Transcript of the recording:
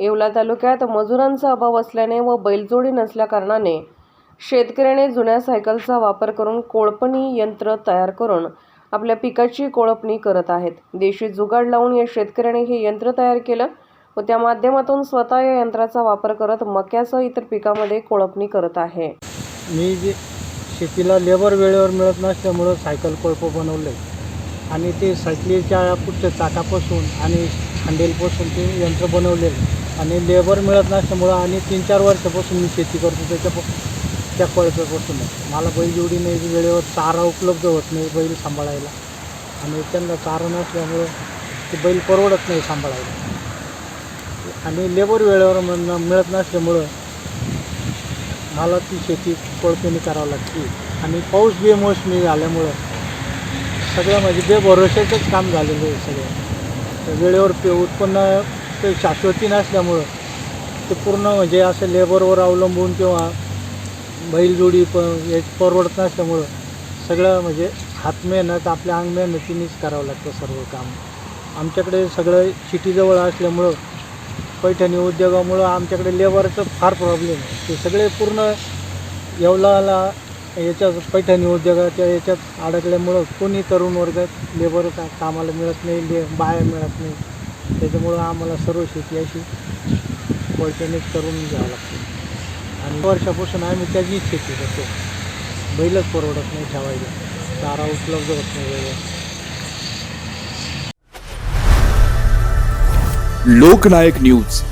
येवला तालुक्यात मजुरांचा अभाव असल्याने व बैलजोडी नसल्याकारणाने शेतकऱ्याने जुन्या सायकलचा वापर करून कोळपणी यंत्र तयार करून आपल्या पिकाची कोळपणी करत आहेत. देशी जुगाड लावून या शेतकऱ्याने हे यंत्र तयार केलं व त्या माध्यमातून स्वतः या यंत्राचा वापर करत मक्यासह इतर पिकामध्ये कोळपणी करत आहे. मी जे शेतीला लेबर वेळेवर मिळत नसल्यामुळं सायकल कोळपं बनवलं आणि ते सायकलीच्या पुढच्या चाकापासून आणि हँडेलपासून ते यंत्र बनवलेलं आणि लेबर मिळत नसल्यामुळं आणि तीन चार वर्षापासून मी शेती करतो त्याच्यापासून त्या कळपेपासून मला बैलजोडी नाही वेळेवर चारा उपलब्ध होत नाही बैल सांभाळायला. आणि त्यांना चारा नसल्यामुळं ते बैल परवडत नाही सांभाळायला. आणि लेबर वेळेवर मिळत नसल्यामुळं मला ती शेती कोळपेनी करावं लागते. आणि पाऊस बेमोसमी झाल्यामुळं सगळं म्हणजे बेभरोशाचंच काम झालेलं आहे सगळं. वेळेवर पे उत्पन्न ते शाश्वती नसल्यामुळं ते पूर्ण म्हणजे असं लेबरवर अवलंबून किंवा बैलजोडी प हे परवडत नसल्यामुळं सगळं म्हणजे हातमेहनत आपल्या अंग मेहनतीनेच करावं लागतं सर्व काम. आमच्याकडे सगळं सिटीजवळ असल्यामुळं पैठणी उद्योगामुळं आमच्याकडे लेबरचं फार प्रॉब्लेम आहे. ते सगळे पूर्ण येवलाला याच्यात पैठणी उद्योगाच्या याच्यात अडकल्यामुळं कोणी तरुण वर्गात लेबर का कामाला मिळत नाही ले बाया मिळत नाही. त्याच्यामुळं आम्हाला सर्व शेती अशी पैठणीच करून घ्यावं लागते. आणि वर्षापासून आम्ही त्याचीच शेती करतो. बैलच परवडत नाही ठेवायला. चारा उपलब्ध होत नाही लोकनायक न्यूज.